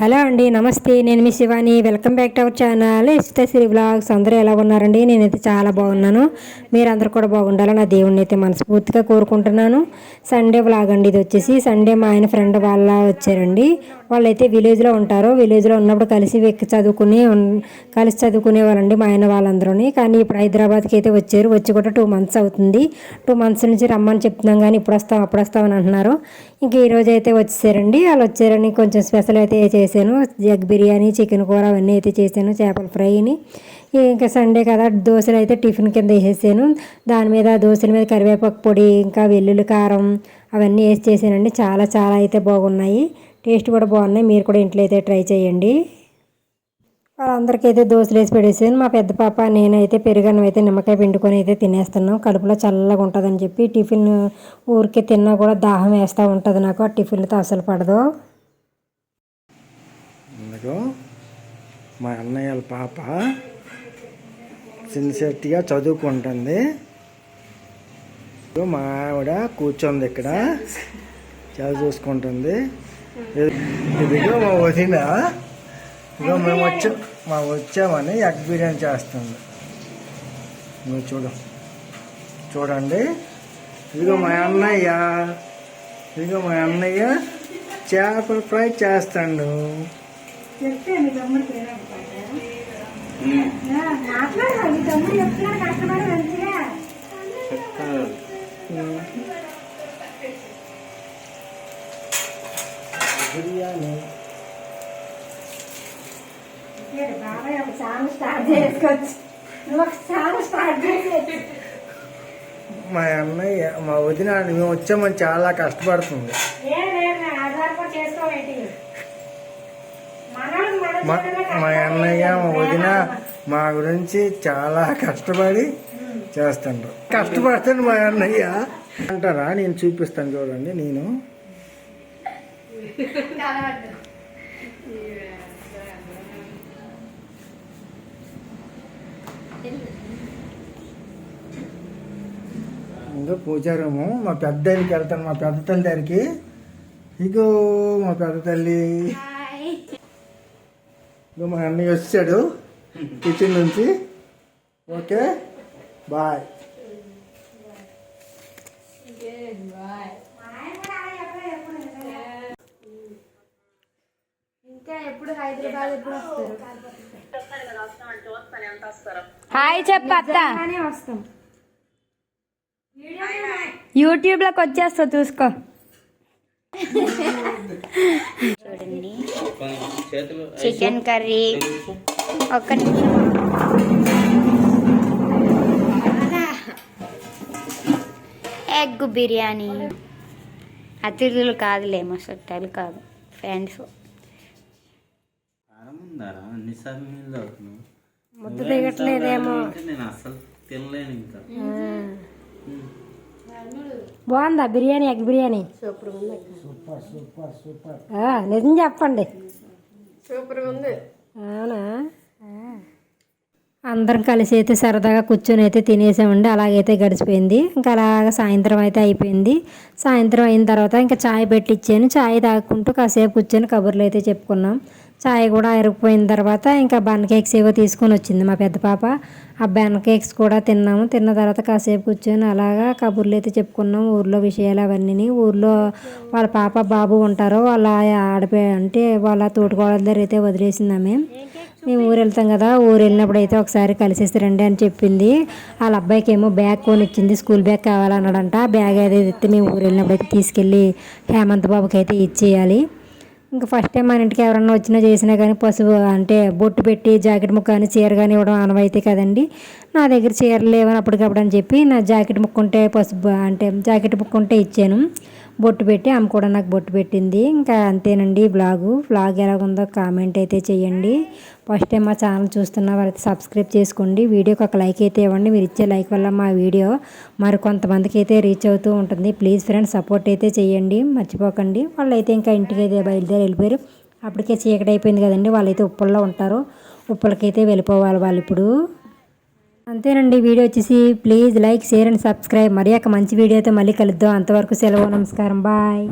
Hello అండి నమస్తే. నేను మీ Shivani. Welcome back to our channel. Shri vlogs అందరూ ఎలా ఉన్నారండి? నేనైతే చాలా బాగున్నాను. మీరందరూ కూడా బాగుండాలో నా దేవుణ్ణి అయితే మనస్ఫూర్తిగా కోరుకుంటున్నాను. సండే బ్లాగ్ అండి ఇది వచ్చేసి. సండే మా ఆయన ఫ్రెండ్ వాళ్ళ వచ్చారండి. వాళ్ళైతే విలేజ్లో ఉంటారు. విలేజ్లో ఉన్నప్పుడు కలిసి వెక్కి చదువుకుని కలిసి చదువుకునే వాళ్ళండి మా ఆయన వాళ్ళందరూ కానీ ఇప్పుడు హైదరాబాద్కి అయితే వచ్చారు. వచ్చి కూడా టూ మంత్స్ అవుతుంది. టూ మంత్స్ నుంచి రమ్మని చెప్తున్నాం కానీ ఇప్పుడు వస్తాం అప్పుడు వస్తామని అంటున్నారు. ఇంక ఈరోజు అయితే వచ్చేసారండి వాళ్ళు వచ్చారని కొంచెం స్పెషల్ అయితే చేశాను. ఎగ్ బిర్యానీ చికెన్ కూర అవన్నీ అయితే చేశాను. చేపల ఫ్రైని. ఇంకా సండే కదా దోశలు అయితే టిఫిన్ కింద వేసేసాను. దాని మీద దోశల మీద కరివేపాకు పొడి ఇంకా వెల్లుల్లి కారం అవన్నీ వేసి చేసానండి చాలా చాలా అయితే బాగున్నాయి. టేస్ట్ కూడా బాగున్నాయి. మీరు కూడా ఇంట్లో అయితే ట్రై చేయండి. వాళ్ళందరికీ అయితే దోశలు వేసి పెట్టేసాను మా పెద్ద పాప నేనైతే పెరుగన్నం అయితే నిమ్మకాయ పిండుకొని అయితే తినేస్తున్నాం. కడుపులో చల్లగా ఉంటుందని చెప్పి టిఫిన్ ఊరికే తిన్నా కూడా దాహం వేస్తూ ఉంటుంది నాకు. ఆ టిఫిన్తో అసలు పడదు. మా అన్నయ్య వాళ్ళ పాప సిన్సియర్టీగా చదువుకుంటుంది. మా ఆవిడ కూర్చుంది ఇక్కడ. చదువు చూసుకుంటుంది. ఇదిగో మా వదిన. ఇదిగో మేము వచ్చా మా వచ్చామని ఎగ్ బిర్యానీ చేస్తుంది. నువ్వు చూడు. చూడండి. ఇదిగో మా అన్నయ్య. ఇదిగో మా అన్నయ్య చేపల ఫ్రై చేస్తాడు. చెప్తే బిర్యానీ బాబాయ్ ఒక సాంగ్ స్టార్ట్ చేసుకోవచ్చు. నువ్వు ఒక సాంగ్ స్టార్ట్ చేసేది మా అన్నయ్య మా వదిన మేము వచ్చామని చాలా కష్టపడుతుంది. మా. అన్నయ్య మా వదిన మా గురించి చాలా కష్టపడి చేస్తుండ్రు. కష్టపడతాను మా అన్నయ్య. అంటారా? నేను చూపిస్తాను చూడండి నేను. ఇంకా పూజారము. మా పెద్ద దగ్గరికి వెళ్తాను. మా పెద్ద తల్లి దగ్గరికి. ఇగో మా పెద్ద తల్లి. ఇగో మా అన్నయ్య వచ్చాడు. కిచెన్ నుంచి. ఓకే. బాయ్. ఇంకా ఎప్పుడు హైదరాబాద్ ఎప్పుడు వస్తారు? హాయ్ చెప్పు అత్త. వస్తాం. యూట్యూబ్లోకి వచ్చేస్తా చూసుకో. చూడండి. Chicken curry. ఒక్క. ఎగ్ బిర్యానీ. అతిథులు కాదులే మా చుట్టాలు కాదు. ఫ్రెండ్స్ ఉందారా అన్నిసార్లు నీళ్ళు తాగుతున్నావు? ముద్ద దిగట్లేదేమో. నేను అసలు తినలేను ఇంకా. బాగుందా biryani egg biryani? Super super super ఆ, నిజం చెప్పండి. అవునా? అందరం కలిసి అయితే సరదాగా కూర్చొని అయితే తినేసామండి. అలాగైతే గడిచిపోయింది. ఇంకా అలాగ సాయంత్రం అయితే అయిపోయింది. సాయంత్రం అయిన తర్వాత ఇంకా చాయ్ పెట్టిచ్చాను. చాయ్ తాగుకుంటూ కాసేపు కూర్చొని కబుర్లు అయితే చెప్పుకున్నాం. చాయ్ కూడా అరిగిపోయిన తర్వాత ఇంకా బన్ కేక్స్ ఏవో తీసుకొని వచ్చింది మా పెద్ద పాప. ఆ బన్ కేక్స్ కూడా తిన్నాము. తిన్న తర్వాత కాసేపు కూర్చొని అలాగా కబుర్లు అయితే చెప్పుకున్నాం. ఊర్లో విషయాలు అవన్నీ ఊర్లో వాళ్ళ పాప బాబు ఉంటారో వాళ్ళ ఆడపి అంటే వాళ్ళ తోటికోడల దగ్గర అయితే వదిలేసిందామే మేము ఊరు వెళ్తాం కదా ఊరు వెళ్ళినప్పుడు అయితే ఒకసారి కలిసేసి రండి అని చెప్పింది. వాళ్ళ అబ్బాయికి ఏమో బ్యాగ్ కొనిచ్చింది స్కూల్ బ్యాగ్ కావాలన్నాడంట. బ్యాగ్ అయితే ఇస్తే మేము ఊరు వెళ్ళినప్పుడు అయితే తీసుకెళ్ళి హేమంత్ బాబుకి అయితే ఇచ్చేయాలి. ఇంకా ఫస్ట్ టైం మన ఇంటికి ఎవరన్నా వచ్చినా చేసినా కానీ పసుపు అంటే బొట్టు పెట్టి జాకెట్ ముక్క కానీ చీర కానీ ఇవ్వడం అనవైతే కదండి. నా దగ్గర చీరలు లేవని అప్పటికప్పుడు అని చెప్పి నా జాకెట్ ముక్కుంటే పసుపు అంటే జాకెట్ ముక్కుంటే ఇచ్చాను. బొట్టు పెట్టి ఆమె కూడా నాకు బొట్టు పెట్టింది. ఇంకా అంతేనండి బ్లాగు. బ్లాగ్ ఎలాగుందో కామెంట్ అయితే చేయండి ఫస్ట్ టైం మా ఛానల్ చూస్తున్న వారైతే సబ్స్క్రైబ్ చేసుకోండి. వీడియోకి ఒక లైక్ అయితే ఇవ్వండి. మీరు ఇచ్చే లైక్ వల్ల మా వీడియో మరి కొంతమందికి అయితే రీచ్ అవుతూ ఉంటుంది. ప్లీజ్ ఫ్రెండ్స్ సపోర్ట్ అయితే చేయండి మర్చిపోకండి. వాళ్ళు అయితే ఇంకా ఇంటికి అయితే బయలుదేరి వెళ్ళిపోయారు. అప్పటికే చీకటి అయిపోయింది కదండి. వాళ్ళైతే ఉప్పుల్లో ఉంటారు. ఉప్పులకైతే వెళ్ళిపోవాలి వాళ్ళు ఇప్పుడు. అంతేనండి. వీడియో వచ్చేసి please like share and subscribe. మరి ఒక మంచి వీడియోతో మళ్ళీ కలుద్దాం. అంతవరకు సెలవు. నమస్కారం. బాయ్.